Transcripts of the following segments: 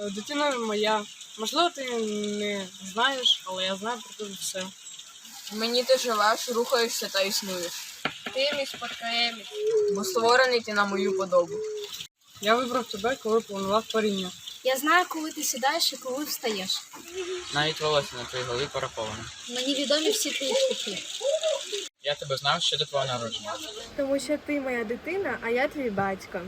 Е, Дитина моя. Можливо, ти не знаєш, але я знаю про тебе все. Мені ти живеш, рухаєшся та існуєш. Ти мій спадкоємець. Бо створений ти на мою подобу. Я вибрав тебе, коли планував творіння. Я знаю, коли ти сідаєш і коли встаєш. Навіть волосся на твоїй голові пораховане. Мені відомі всі твої шляхи. Я тебе знав ще до твого народження. Тому що ти моя дитина, а я твій батько.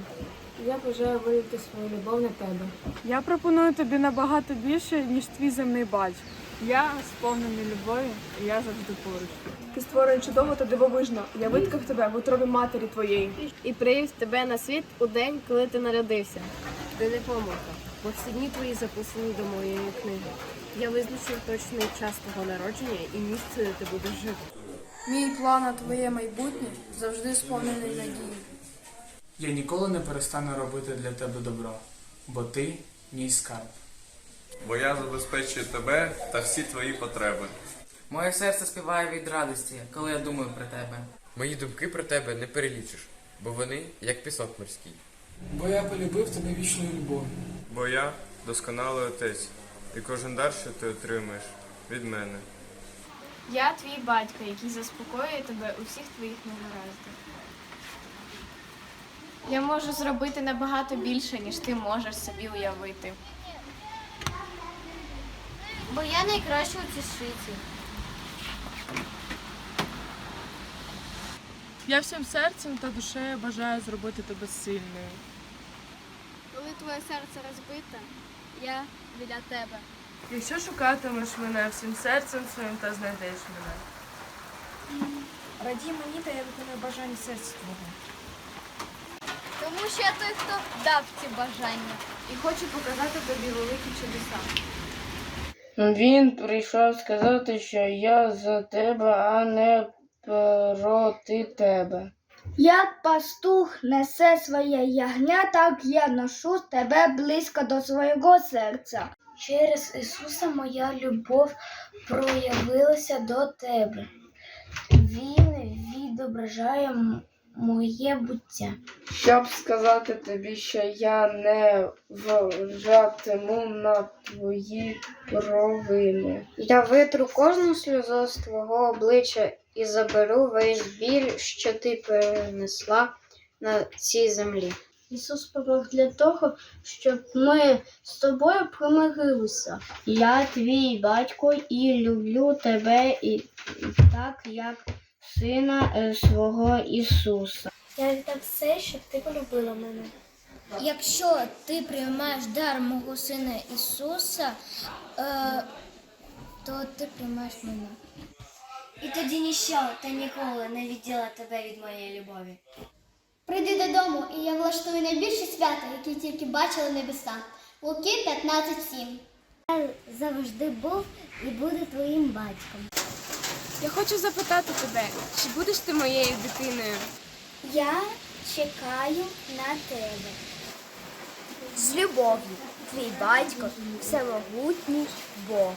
Я бажаю виявити свою любов на тебе. Я пропоную тобі набагато більше, ніж твій земний батько. Я сповнений любові, і я завжди поруч. Ти створює чудово та дивовижно. Я виткав тебе в утробі матері твоєї. І привів тебе на світ у день, коли ти народився. Ти не помилка, бо всі дні твої записані до моєї книги. Я визначив точний час твого народження і місце, де ти будеш жити. Мій план на твоє майбутнє завжди сповнений надії. Я ніколи не перестану робити для тебе добро, бо ти мій скарб. бо я забезпечую тебе та всі твої потреби. Моє серце співає від радості, коли я думаю про тебе. Мої думки про тебе не перелічиш, бо вони як пісок морський. Бо я полюбив тебе вічною любов'ю. Бо я досконалий отець, і кожен дар, що ти отримаєш від мене. Я твій батько, який заспокоює тебе у всіх твоїх негараздах. Я можу зробити набагато більше, ніж ти можеш собі уявити. Бо я найкраща у цій світі. Я всім серцем та душею бажаю зробити тебе сильною. Коли твоє серце розбите, я біля тебе. Якщо шукатимеш мене всім серцем своїм та знайдеш мене. Раді мені, та я виконую бажання серця твого. Тому що я той, хто дав ці бажання. І хочу показати тобі великі чудеса. Він прийшов сказати, що я за тебе, а не проти тебе. Як пастух несе своє ягня, так я ношу тебе близько до свого серця. Через Ісуса моя любов проявилася до тебе. Він відображає моє буття. Щоб сказати тобі, що я не вважатиму на твої провини. Я витру кожну сльозу з твого обличчя і заберу весь біль, що ти перенесла на цій землі. Ісус помог для того, щоб ми з тобою примирилися. Я твій батько і люблю тебе і так, як сина е, свого Ісуса. Я віддав все, щоб ти полюбила мене. Якщо ти приймаєш дар мого сина Ісуса, е, то ти приймаєш мене. І тоді ніщо та ніколи не відділа тебе від моєї любові. Прийди додому, і я влаштую найбільше свято, яке тільки бачили небеса. Луки 15.7 Я завжди був і буду твоїм батьком. Я хочу запитати тебе, чи будеш ти моєю дитиною? Я чекаю на тебе. З любов'ю, твій батько, всемогутній Бог.